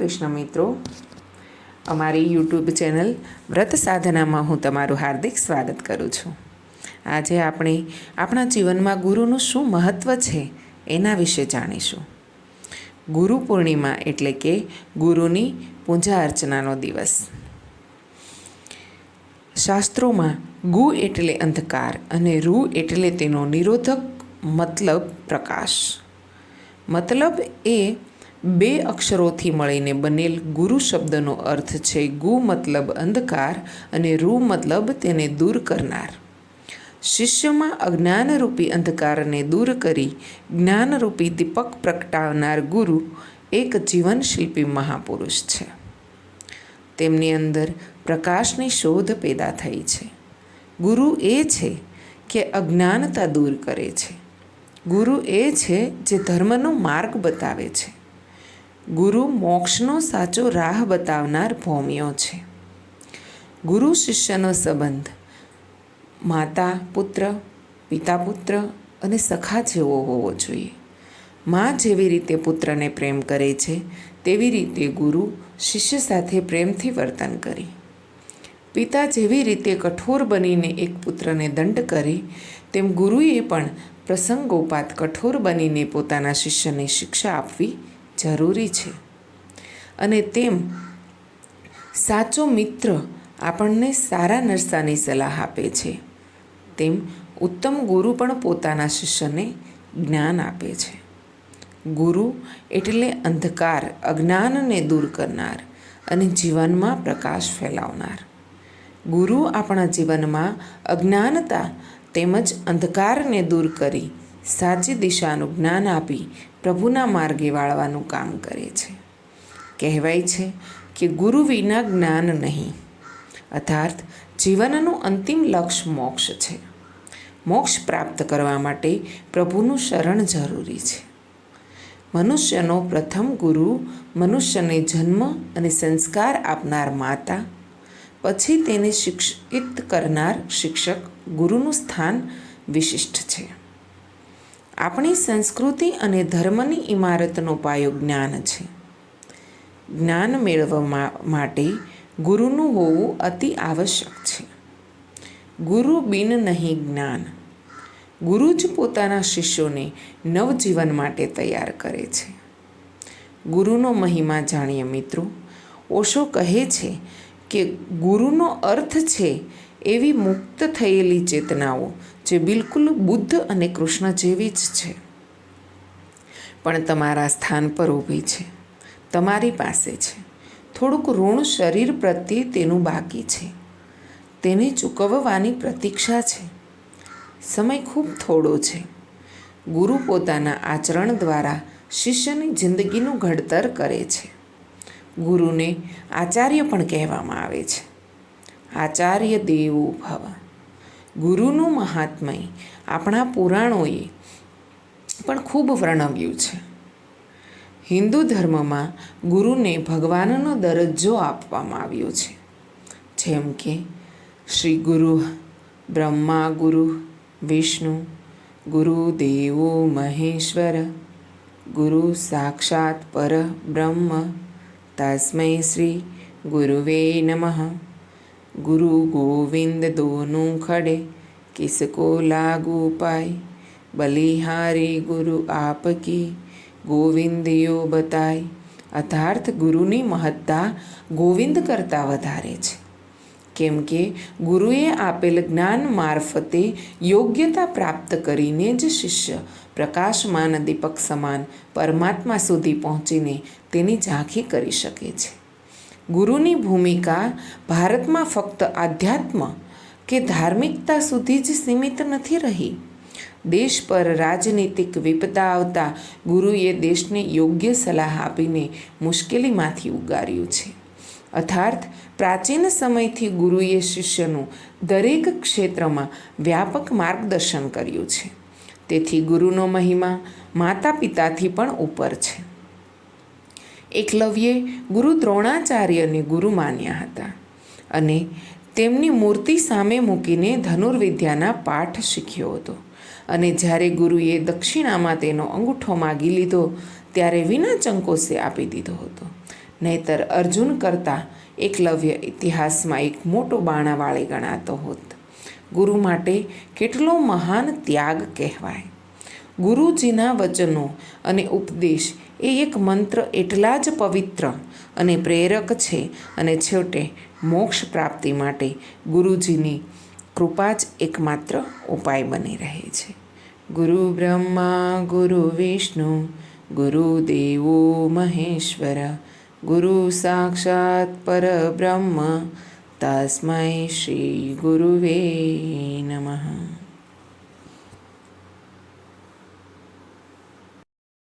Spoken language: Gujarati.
કૃષ્ણ મિત્રો. અમારી યુટ્યુબ ચેનલ વ્રત સાધનામાં હું તમારું હાર્દિક સ્વાગત કરું છું. આજે આપણે આપણા જીવનમાં ગુરુનું શું મહત્ત્વ છે એના વિશે જાણીશું. ગુરુ પૂર્ણિમા એટલે કે ગુરુની પૂજા અર્ચનાનો દિવસ. શાસ્ત્રોમાં ગુ એટલે અંધકાર અને રૂ એટલે તેનો નિરોધક મતલબ પ્રકાશ. મતલબ એ બે અક્ષરોથી મળીને બનેલ ગુરુ શબ્દનો અર્થ છે ગુ મતલબ અંધકાર અને રૂ મતલબ તેને દૂર કરનાર. શિષ્યમાં અજ્ઞાનરૂપી અંધકારને દૂર કરી જ્ઞાનરૂપી દીપક પ્રગટાવનાર ગુરુ એક જીવનશિલ્પી મહાપુરુષ છે. તેમની અંદર પ્રકાશની શોધ પેદા થઈ છે. ગુરુ એ છે કે અજ્ઞાનતા દૂર કરે છે. ગુરુ એ છે જે ધર્મનો માર્ગ બતાવે છે. ગુરુ મોક્ષનો સાચો રાહ બતાવનાર ભૌમ્યો છે. ગુરુ શિષ્યનો સંબંધ, માતા, પુત્ર, પિતા પુત્ર અને સખા જેવો હોવો જોઈએ. મા જેવી રીતે પુત્રને પ્રેમ કરે છે, તેવી રીતે ગુરુ શિષ્ય સાથે પ્રેમથી વર્તન કરી. પિતા જેવી રીતે કઠોર બનીને એક પુત્રને દંડ કરે, તેમ ગુરુએ પણ પ્રસંગોપાત કઠોર બનીને પોતાના શિષ્યને શિક્ષા આપવી જરૂરી છે. અને તેમ સાચો મિત્ર આપણને સારા નરસાની સલાહ આપે છે. તેમ ઉત્તમ ગુરુ પણ પોતાના શિષ્યને જ્ઞાન આપે છે. ગુરુ એટલે અંધકાર, અજ્ઞાનને દૂર કરનાર અને જીવનમાં પ્રકાશ ફેલાવનાર. ગુરુ આપણા જીવનમાં અજ્ઞાનતા તેમજ અંધકારને દૂર કરી સાચી દિશાનું જ્ઞાન આપી પ્રભુના માર્ગે વાળવાનું કામ કરે છે. કહેવાય છે કે ગુરુ વિના જ્ઞાન નહીં. અર્થાત જીવનનું અંતિમ લક્ષ્ય મોક્ષ છે. મોક્ષ પ્રાપ્ત કરવા માટે પ્રભુનું શરણ જરૂરી છે. મનુષ્યનો પ્રથમ ગુરુ મનુષ્યને જન્મ અને સંસ્કાર આપનાર માતા, પછી તેને શિક્ષિત કરનાર શિક્ષક ગુરુનું સ્થાન વિશિષ્ટ છે. આપણી સંસ્કૃતિ અને ધર્મની ઇમારતનો પાયો જ્ઞાન છે. જ્ઞાન મેળવવા માટે ગુરુનું હોવું અતિ આવશ્યક છે. ગુરુ બિન નહીં જ્ઞાન. ગુરુ જ પોતાના શિષ્યોને નવજીવન માટે તૈયાર કરે છે. ગુરુનો મહિમા જાણીએ મિત્રો. ઓશો કહે છે કે ગુરુનો અર્થ છે એવી મુક્ત થયેલી ચેતનાઓ જે બિલકુલ બુદ્ધ અને કૃષ્ણ જેવી જ છે. પણ તમારા સ્થાન પર ઊભી છે. તમારી પાસે છે. થોડુંક ઋણ શરીર પ્રત્યે તેનું બાકી છે. તેને ચૂકવવાની પ્રતીક્ષા છે. સમય ખૂબ થોડો છે. ગુરુ પોતાના આચરણ દ્વારા શિષ્યની જિંદગીનું ઘડતર કરે છે. ગુરુને આચાર્ય પણ કહેવામાં આવે છે. આચાર્ય દેવો ભવ ગુરુનું મહાત્મય આપણા પુરાણોએ પણ ખૂબ વર્ણવ્યું છે. હિન્દુ ધર્મમાં ગુરુને ભગવાનનો દરજ્જો આપવામાં આવ્યો છે. જેમ કે શ્રી ગુરુ, બ્રહ્મા ગુરુ, વિષ્ણુ, ગુરુ દેવો મહેશ્વર, ગુરુ સાક્ષાત પર બ્રહ્મ, તસ્મૈ શ્રી ગુરુવે નમઃ. ગુરુ ગોવિંદ દોનું ખડે, કિસકો લાગુ પાય. બલિહારી ગુરુ આપકી, ગોવિંદયો બતાય. અર્થાર્થ ગુરુની મહત્તા ગોવિંદ કરતાં વધારે છે. કેમ કે ગુરુએ આપેલ જ્ઞાન મારફતે યોગ્યતા પ્રાપ્ત કરીને જ શિષ્ય પ્રકાશમાન દીપક સમાન પરમાત્મા સુધી પહોંચીને તેની ઝાંખી કરી શકે છે. ગુરુની ભૂમિકા ભારતમાં ફક્ત આધ્યાત્મ કે ધાર્મિકતા સુધી જ સીમિત નથી રહી. દેશ પર રાજનીતિક વિપદા આવતા ગુરુએ દેશને યોગ્ય સલાહ આપીને મુશ્કેલીમાંથી ઉગાર્યું છે. અર્થાત પ્રાચીન સમયથી ગુરુએ શિષ્યનું દરેક ક્ષેત્રમાં વ્યાપક માર્ગદર્શન કર્યું છે. તેથી ગુરુનો મહિમા માતા પિતાથી પણ ઉપર છે. એકલવ્યે ગુરુ દ્રોણાચાર્યને ગુરુ માન્યા હતા અને તેમની મૂર્તિ સામે મૂકીને ધનુર્વિદ્યાના પાઠ શીખ્યો હતો. અને જ્યારે ગુરુએ દક્ષિણામાં તેનો અંગૂઠો માગી લીધો, ત્યારે વિના ચંકોસે આપી દીધો હતો. નહીતર અર્જુન કરતાં એકલવ્ય ઇતિહાસમાં એક મોટો બાણાવાળી ગણાતો હોત. ગુરુ માટે કેટલો મહાન ત્યાગ કહેવાય. ગુરુજીના વચનો અને ઉપદેશ એ એક મંત્ર એટલા જ પવિત્ર અને પ્રેરક છે. અને છેવટે મોક્ષ પ્રાપ્તિ માટે ગુરુજીની કૃપા જ એકમાત્ર ઉપાય બની રહે છે. ગુરુ બ્રહ્મા, ગુરુ વિષ્ણુ ગુરુદેવો મહેશ્વર, ગુરુ સાક્ષાત પરબ્રહ્મ તસ્મય શ્રી ગુરુવે નમઃ.